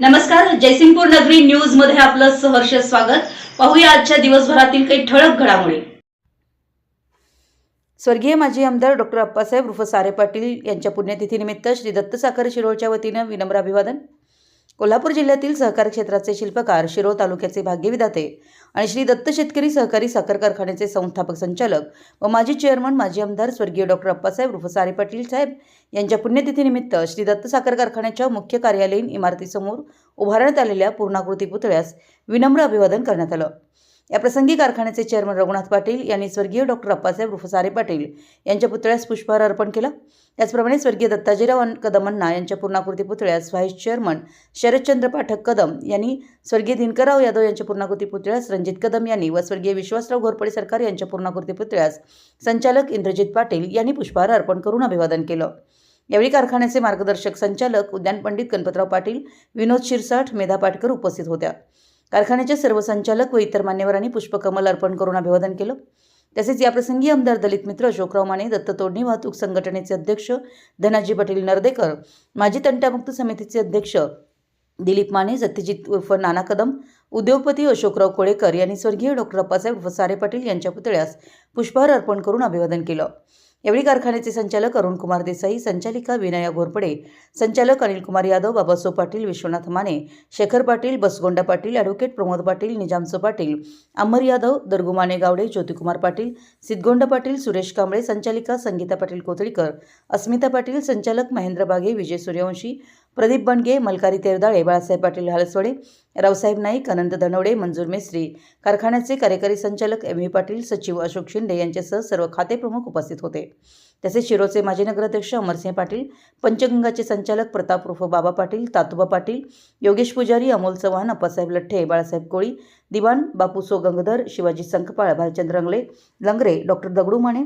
नमस्कार जयसिंगपूर नगरी न्यूजमध्ये आपलं सहर्ष स्वागत. पाहूया आजच्या दिवसभरातील काही ठळक घडामोडी. स्वर्गीय माजी आमदार डॉक्टर अप्पासाहेब रुफ सारे पाटील यांच्या पुण्यतिथीनिमित्त श्री दत्त साखर शिरोळच्या वतीनं विनम्र अभिवादन. कोल्हापूर जिल्ह्यातील सहकार क्षेत्राचे शिल्पकार शिरोळ तालुक्याचे भाग्यविधाते आणि श्री दत्त शेतकरी सहकारी साखर कारखान्याचे संस्थापक संचालक व माजी चेअरमन माजी आमदार स्वर्गीय डॉक्टर अप्पासाहेब रुफ सारे पाटील साहेब यांच्या पुण्यतिथीनिमित्त श्री दत्त साखर कारखान्याच्या मुख्य कार्यालयीन इमारतीसमोर उभारण्यात आलेल्या पूर्णाकृती पुतळ्यास विनम्र अभिवादन करण्यात आलं. या प्रसंगी कारखान्याचे चेअरमन रघुनाथ पाटील यांनी स्वर्गीय डॉक्टर अप्पासाहेब रुफसारे पाटील यांच्या पुतळ्यास पुष्पहार अर्पण केला. त्याचप्रमाणे स्वर्गीय दत्ताजीराव कदमन्ना कदमांना यांच्या पूर्णाकृती पुतळ्यास व्हाईस चेअरमन शरदचंद्र पाठक कदम यांनी स्वर्गीय दिनकरराव यादव यांच्या पूर्णाकृती पुतळ्यास रणजित कदम यांनी व स्वर्गीय विश्वासराव घोरपडे सरकार यांच्या पूर्णाकृती पुतळ्यास संचालक इंद्रजित पाटील यांनी पुष्पहार अर्पण करून अभिवादन केलं. यावेळी कारखान्याचे मार्गदर्शक संचालक उद्यान पंडित गणपतराव पाटील विनोद शिरसाठ मेधा पाटकर उपस्थित होत्या. कारखान्याचे सर्व संचालक व इतर मान्यवरांनी पुष्पकमल अर्पण करून अभिवादन केलं. तसेच याप्रसंगी आमदार दलित मित्र अशोकराव माने दत्त तोडणी वाहतूक संघटनेचे अध्यक्ष धनाजी पाटील नर्देकर माजी तंटामुक्त समितीचे अध्यक्ष दिलीप माने सत्यजित उर्फ नाना कदम उद्योगपती अशोकराव कोळेकर यांनी स्वर्गीय डॉक्टर अप्पासाहेब उर्फ सारे पाटील यांच्या पुतळ्यास पुष्पहार अर्पण करून अभिवादन केलं. यावेळी कारखान्याचे संचालक अरुण कुमार देसाई संचालिका विनया घोरपडे संचालक अनिल कुमार यादव बाबासो पाटील विश्वनाथ माने शेखर पाटील बसगोंडा पाटील ॲडव्होकेट प्रमोद पाटील निजामसो पाटील अमर यादव दर्गुमाने गावडे ज्योतिकुमार पाटील सिद्धगोंडा पाटील सुरेश कांबळे संचालिका संगीता पाटील कोथळीकर अस्मिता पाटील संचालक महेंद्र बागे विजय सूर्यवंशी प्रदीप बनगे मलकारी तेरदाळे बाळासाहेब पाटील हालसवडे रावसाहेब नाईक अनंत धनवडे मंजूर मेस्त्री कारखान्याचे कार्यकारी संचालक एम व्ही पाटील सचिव अशोक शिंदे यांच्यासह सर्व खातेप्रमुख उपस्थित होते. तसेच शिरोचे माजी नगराध्यक्ष अमरसिंह पाटील पंचगंगाचे संचालक प्रताप उर्फ बाबा पाटील तातुबा पाटील योगेश पुजारी अमोल चव्हाण अप्पासाहेब लठ्ठे बाळासाहेब कोळी दिवाण बापूसो गंगधर शिवाजी संकपाळ भालचंद्र रंगले लंगरे डॉक्टर दगडू माने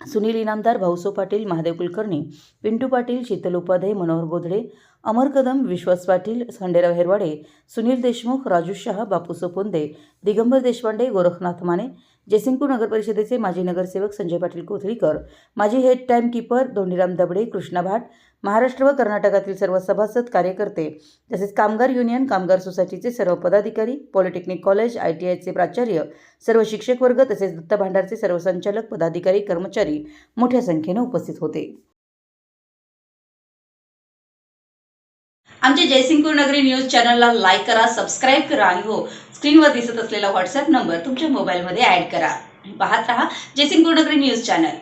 सुनील इनामदार भाऊसो पाटील महादेव कुलकर्णी पिंटू पाटील शीतल उपाध्ये मनोहर गोधडे अमर कदम विश्वास पाटील खंडेराव हेरवाडे सुनील देशमुख राजू शहा बापू पुंदे दिगंबर देशपांडे गोरखनाथ माने जयसिंगपूर नगर परिषदेचे माजी नगरसेवक संजय पाटील कोथळीकर माजी head time keeper Dhondiram Dabade Krishna Bhat Maharashtra व कर्नाटकातील सर्व सभासद कार्यकर्ते तसेच कामगार युनियन कामगार सोसायटीचे सर्व पदाधिकारी पॉलिटेक्निक कॉलेज आय टी आयचे प्राचार्य सर्व शिक्षक वर्ग तसेच दत्त भांडारचे सर्व संचालक पदाधिकारी कर्मचारी मोठ्या संख्येने उपस्थित होते. आमच्या जयसिंगपूर नगरी न्यूज चॅनलला लाईक करा सबस्क्राईब करा आणि हो स्क्रीनवर दिसत असलेला व्हॉट्सअप नंबर तुमच्या मोबाईलमध्ये ॲड करा. पाहत रहा जयसिंगपूर नगरी न्यूज चॅनल.